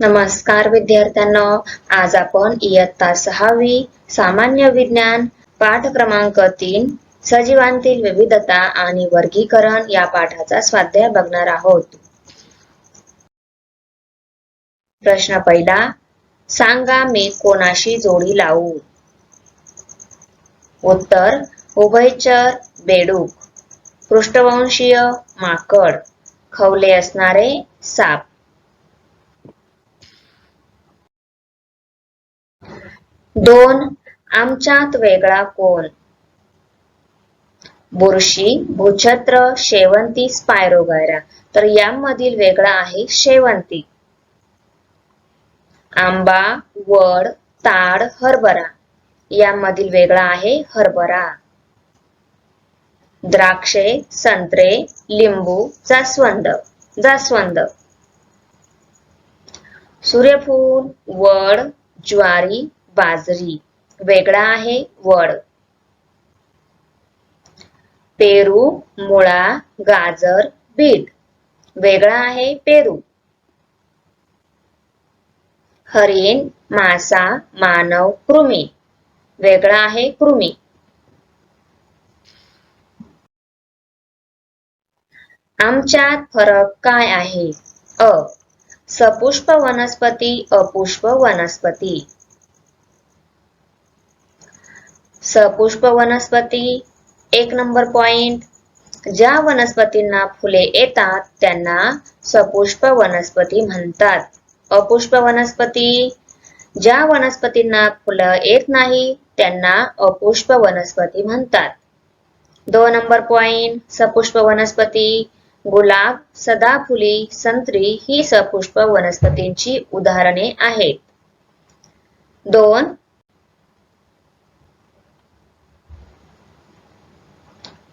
नमस्कार विद्यार्थ्यांनो. आज आपण इयत्ता सहावी सामान्य विज्ञान पाठ क्रमांक तीन सजीवांतील विविधता आणि वर्गीकरण या पाठाचा स्वाध्याय बघणार आहोत. प्रश्न पहिला सांगा मी कोणाशी जोडी लावू? उत्तर उभयचर बेडूक. पृष्ठवंशीय माकड. खवले असणारे साप. दोन आमच्यात वेगळा कोण? बुरशी भूछत्र शेवंती स्पायरोगायरा. तर यामधील वेगळा आहे शेवंती. आंबा वड ताड हरभरा. यामधील वेगळा आहे हरभरा. द्राक्षे संत्रे लिंबू जास्वंद जास्वंद. सूर्यफूल वड ज्वारी बाजरी. वेगळा आहे वड. पेरू मुळा गाजर बीट. वेगळा आहे पेरू. हरिण मासा मानव कृमी. वेगळा आहे कृमी. आमच्यात फरक काय आहे? अ. सपुष्प वनस्पती अपुष्प वनस्पती. सपुष्प वनस्पती एक नंबर पॉइंट ज्या वनस्पतींना फुले येतात त्यांना सपुष्प वनस्पती म्हणतात. अपुष्प वनस्पती ज्या वनस्पतींना फुलं येत नाही त्यांना अपुष्प वनस्पती म्हणतात. दोन नंबर पॉइंट सपुष्प वनस्पती गुलाब सदाफुली संत्री ही सपुष्प वनस्पतींची उदाहरणे आहेत. दोन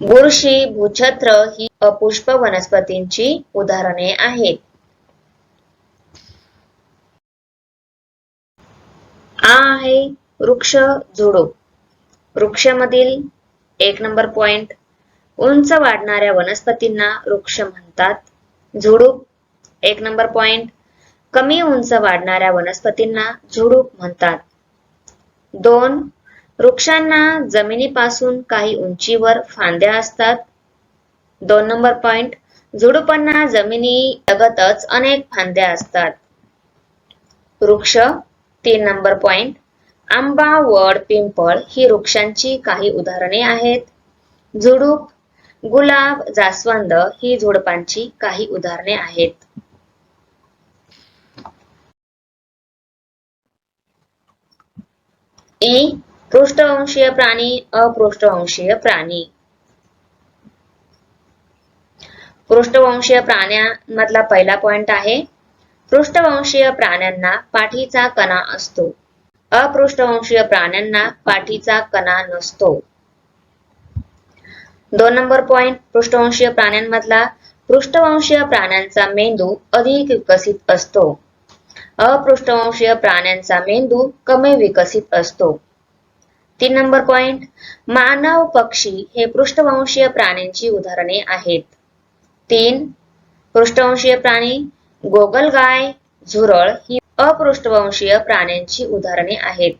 बुरशी भूछत्र ही अपुष्प वनस्पतींची उदाहरणे आहेत. आ आहे वृक्ष झुडूप वृक्षामधील एक नंबर पॉइंट उंच वाढणाऱ्या वनस्पतींना वृक्ष म्हणतात. झुडूप एक नंबर पॉइंट कमी उंच वाढणाऱ्या वनस्पतींना झुडूप म्हणतात. दोन वृक्षांना जमिनीपासून काही उंचीवर फांद्या असतात. दोन नंबर पॉइंट झुडुपांना जमिनी लगतच अनेक फांद्या असतात. वृक्ष तीन नंबर पॉइंट आंबा वड पिंपळ ही वृक्षांची काही उदाहरणे आहेत. झुडूप गुलाब जास्वंद ही झुडपांची काही उदाहरणे आहेत. ई पृष्ठवंशीय प्राणी अपृष्ठवंशीय प्राणी. पृष्ठवंशीय प्राण्यांमधला पहिला पॉइंट आहे. पृष्ठवंशीय प्राण्यांना पाठीचा कणा असतो. अपृष्ठवंशीय प्राण्यांना पाठीचा कणा नसतो. दोन नंबर पॉइंट पृष्ठवंशीय प्राण्यांमधला पृष्ठवंशीय प्राण्यांचा मेंदू अधिक विकसित असतो. अपृष्ठवंशीय प्राण्यांचा मेंदू कमी विकसित असतो. तीन नंबर पॉइंट मानव पक्षी हे पृष्ठवंशीय प्राण्यांची उदाहरणे आहेत. तीन पृष्ठवंशीय प्राणी गोगलगाय झुरळ ही अपृष्ठवंशीय प्राण्यांची उदाहरणे आहेत.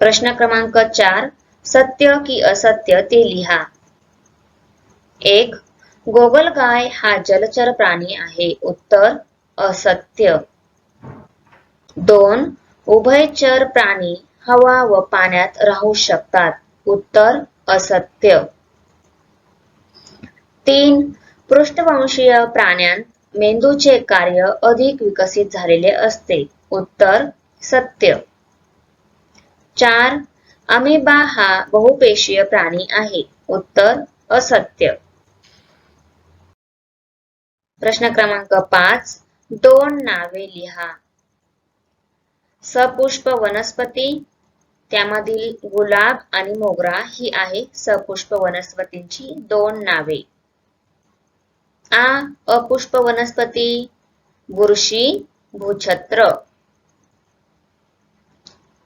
प्रश्न क्रमांक चार सत्य की असत्य ते लिहा. एक गोगलगाय हा जलचर प्राणी आहे. उत्तर असत्य. दोन उभयचर प्राणी हवा व पाण्यात राहू शकतात. उत्तर असत्य. तीन पृष्ठवंशीय प्राण्यांत मेंदूचे कार्य अधिक विकसित झालेले असते. उत्तर सत्य. चार अमिबा हा बहुपेशीय प्राणी आहे. उत्तर असत्य. प्रश्न क्रमांक पाच दोन नावे लिहा. सपुष्प वनस्पती त्यामधील गुलाब आणि मोगरा ही आहे सपुष्प वनस्पतींची दोन नावे. आ अपुष्प वनस्पती बुरशी भूछत्र.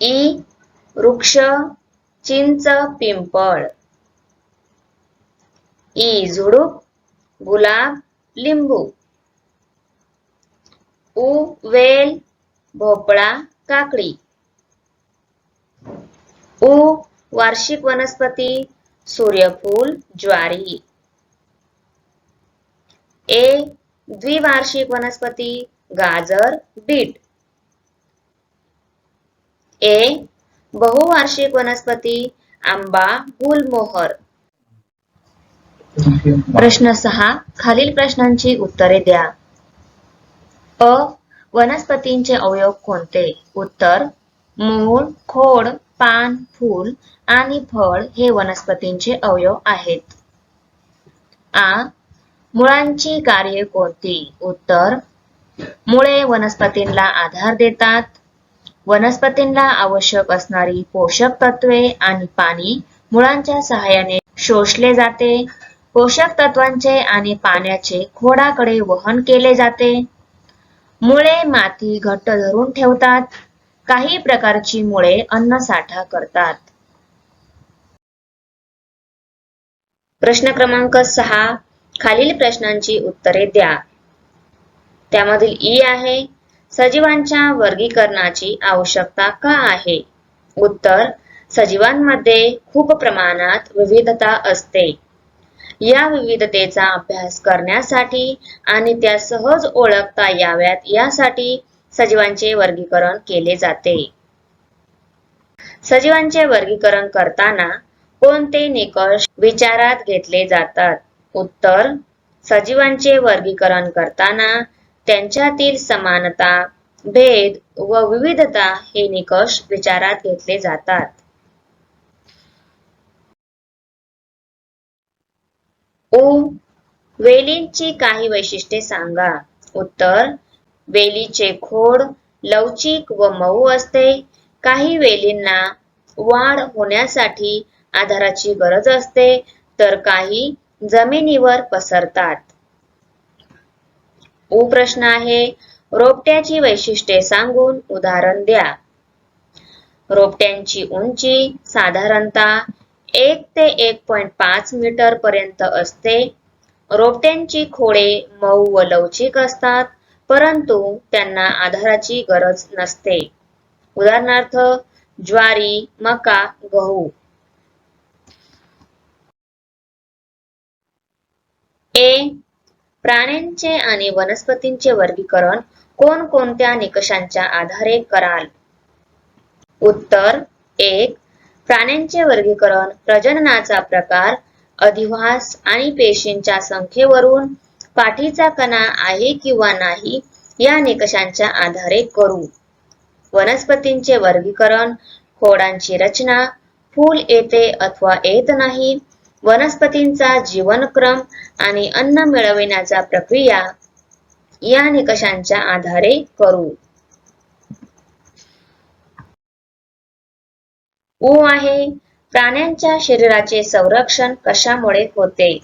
ई वृक्ष चिंच पिंपळ. ई झुडूप गुलाब लिंबू. उ वेल भोपळा काकडी. उ वार्षिक वनस्पती सूर्यफूल ज्वारी. ए द्विवार्षिक वनस्पती गाजर बीट. ए बहुवार्षिक वनस्पती आंबा गुलमोहर. प्रश्न सहा खालील प्रश्नांची उत्तरे द्या. अ वनस्पतींचे अवयव कोणते? उत्तर मूळ खोड पान फूल आणि फळ हे वनस्पतींचे अवयव आहेत. आ मुळांची कार्ये कोणती? उत्तर मुळे वनस्पतींना आधार देतात. वनस्पतींना आवश्यक असणारी पोषक तत्वे आणि पाणी मुळांच्या सहाय्याने शोषले जाते. पोषक तत्वांचे आणि पाण्याचे खोडाकडे वहन केले जाते. मुळे माती घट्ट धरून ठेवतात. काही प्रकारची मुळे अन्न साठा करतात. प्रश्न क्रमांक सहा. खालील प्रश्नांची उत्तरे द्या. त्यामधील ई आहे सजीवांच्या वर्गीकरणाची आवश्यकता का आहे? उत्तर सजीवांमध्ये खूप प्रमाणात विविधता असते. या विविधतेचा अभ्यास करण्यासाठी आणि त्या सहज ओळखता याव्यात यासाठी सजीवांचे वर्गीकरण केले जाते. सजीवांचे वर्गीकरण करताना कोणते निकष विचारात घेतले जातात? उत्तर सजीवांचे वर्गीकरण करताना त्यांच्यातील समानता भेद व विविधता हे निकष विचारात घेतले जातात. ओम. वेलींची काही वैशिष्ट्ये सांगा. उत्तर वेलीचे खोड लवचिक व मऊ असते. काही वेलींना वाढ होण्यासाठी आधाराची गरज असते तर काही जमिनीवर पसरतात. उ प्रश्न आहे. रोपट्याची वैशिष्ट्ये सांगून उदाहरण द्या. रोपट्यांची उंची साधारणतः एक ते एक पॉइंट पाच मीटर पर्यंत असते. रोपट्यांची खोडे मऊ व लवचिक असतात परंतु त्यांना आधाराची गरज नसते. उदाहरणार्थ ज्वारी मका गहू. ए प्राण्यांचे आणि वनस्पतींचे वर्गीकरण कोणकोणत्या निकषांच्या आधारे कराल? उत्तर एक प्राण्यांचे वर्गीकरण प्रजननाचा प्रकार अधिवास आणि पेशींच्या संख्येवरून पाठीचा कणा आहे किंवा नाही या निकषांच्या आधारे करू. वनस्पतींचे वर्गीकरण खोडांची रचना फूल येते अथवा येत नाही वनस्पतींचा जीवनक्रम आणि अन्न मिळविण्याचा प्रक्रिया या निकषांच्या आधारे करू. उ आहे. प्राण्यांच्या शरीराचे संरक्षण कशामुळे होते?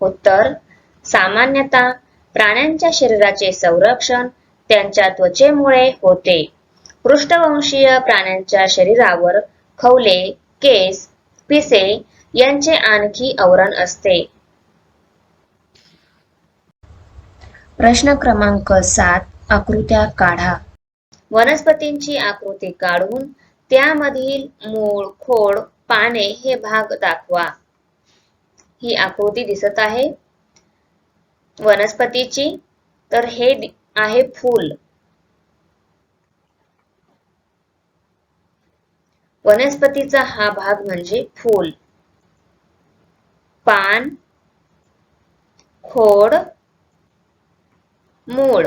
उत्तर सामान्यतः प्राण्यांच्या शरीराचे संरक्षण त्यांच्या त्वचेमुळे होते. पृष्ठवंशीय प्राण्यांच्या शरीरावर खवले केस पिसे यांचे आणखी आवरण असते. प्रश्न क्रमांक सात आकृत्या काढा. वनस्पतींची आकृती काढून त्यामधील मूळ खोड पाने हे भाग दाखवा. ही आकृती दिसत आहे. वनस्पतीची तर हे आहे फूल. वनस्पतीचा हा भाग म्हणजे फूल. पान खोड मूळ.